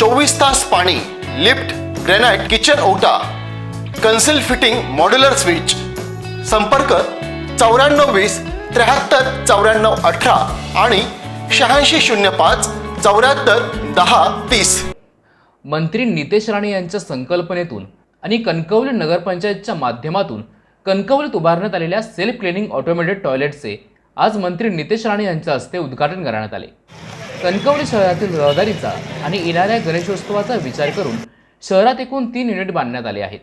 चोवीस तास पाणी लिफ्ट ग्रेनाइट किचन ओटा कन्सिल फिटिंग मॉड्युलर स्विच. संपर्क चौऱ्याण्णव वीस त्र्याहत्तर चौऱ्याण्णव अठरा आणि शहाऐंशी शून्य पाच चौऱ्याहत्तर दहा तीस. मंत्री नितेश राणे यांच्या संकल्पनेतून आणि कणकवली नगरपंचायतच्या माध्यमातून कणकवलीत उभारण्यात आलेल्या सेल्फ क्लिनिंग ऑटोमेटेड टॉयलेटचे आज मंत्री नितेश राणे यांच्या हस्ते उद्घाटन करण्यात आले. कणकवली शहरातील रहदारीचा आणि येणाऱ्या गणेशोत्सवाचा विचार करून शहरात एकूण तीन युनिट बांधण्यात आले आहेत.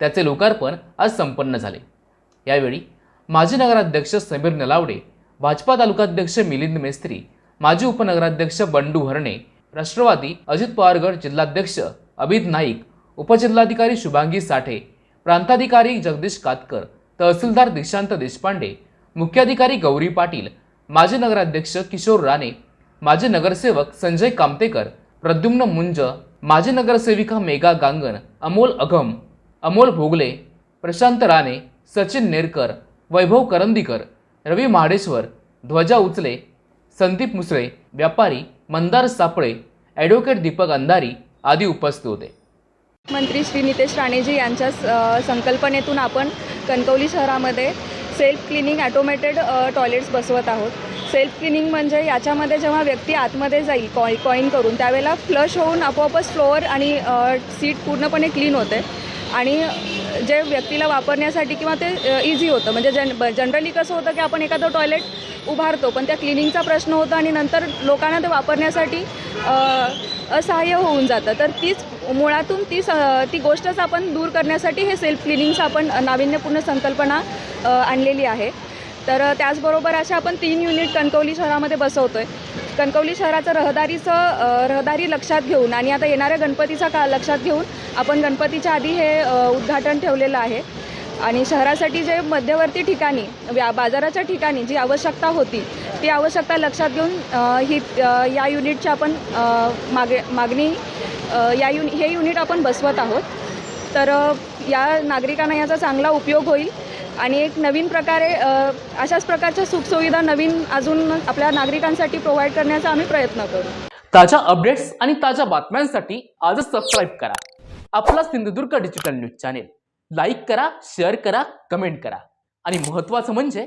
त्याचे लोकार्पण आज संपन्न झाले. यावेळी माजी नगराध्यक्ष समीर नलावडे भाजपा तालुकाध्यक्ष मिलिंद मेस्त्री माजी उपनगराध्यक्ष बंडू हरणे राष्ट्रवादी अजित पवारगड जिल्हाध्यक्ष अभित नाईक उपजिल्हाधिकारी शुभांगी साठे प्रांताधिकारी जगदीश कातकर तहसीलदार दीक्षांत देशपांडे मुख्याधिकारी गौरी पाटील माजी नगराध्यक्ष किशोर राणे माजी नगरसेवक संजय कामतेकर प्रद्युम्न मुंज माजी नगरसेविका मेघा गांगण अमोल अगम अमोल भोगले प्रशांत राणे सचिन नेरकर वैभव करंदीकर रवी महाडेश्वर ध्वजा उचले संदीप मुसळे व्यापारी मंदार सापळे ॲडव्होकेट दीपक अंधारी आदी उपस्थित होते. मंत्री श्री नितेश राणेजी यांच्या संकल्पनेतून आपण कणकवली शहरामध्ये सेल्फ क्लिनिंग ॲटोमेटेड टॉयलेट्स बसवत आहोत. सेल्फ क्लिनिंग म्हणजे याच्यामध्ये जेव्हा व्यक्ती आतमध्ये जाईल कॉई कॉईन करून त्यावेळेला फ्लश होऊन आपोआपच फ्लोअर आणि सीट पूर्णपणे क्लीन होते. आणि जे व्यक्तीला वापरण्यासाठी किंवा ते इझी होतं. म्हणजे जन जनरली कसं होतं की आपण एखादं टॉयलेट उभारतो पण त्या क्लिनिंगचा प्रश्न होता आणि नंतर लोकांना ते वापरण्यासाठी असहाय्य होऊन जातं. तर तीच मुळातून ती स ती गोष्टच आपण दूर करण्यासाठी हे सेल्फ क्लिनिंगचं आपण नाविन्यपूर्ण संकल्पना आणलेली आहे. तर त्याचबरोबर अशा आपण तीन युनिट कणकवली शहरामध्ये बसवतो आहे कणकवली शहराचं रहदारीचं रहदारी लक्षात घेऊन आणि आता येणाऱ्या गणपतीचा काळ लक्षात घेऊन आपण गणपतीच्या आधी हे उद्घाटन ठेवलेलं आहे. आणि शहरासाठी जे मध्यवर्ती ठिकाणी व्या बाजाराच्या ठिकाणी जी आवश्यकता होती ती आवश्यकता लक्षात घेऊन ही या युनिटची आपण मागे मागणी या युनि हे युनिट आपण बसवत आहोत. तर या नागरिकांना याचा चांगला उपयोग होईल आणि एक नवीन प्रकारे अशाच प्रकारच्या सुखसुविधा नवीन अजून आपल्या नागरिकांसाठी प्रोव्हाइड करण्याचा आम्ही प्रयत्न करू. ताज्या अपडेट्स आणि ताज्या बातम्यांसाठी आजच सबस्क्राईब करा. आपला Sindhudurg digital news channel like करा शेअर करा कमेंट करा. आणि महत्त्वाचं म्हणजे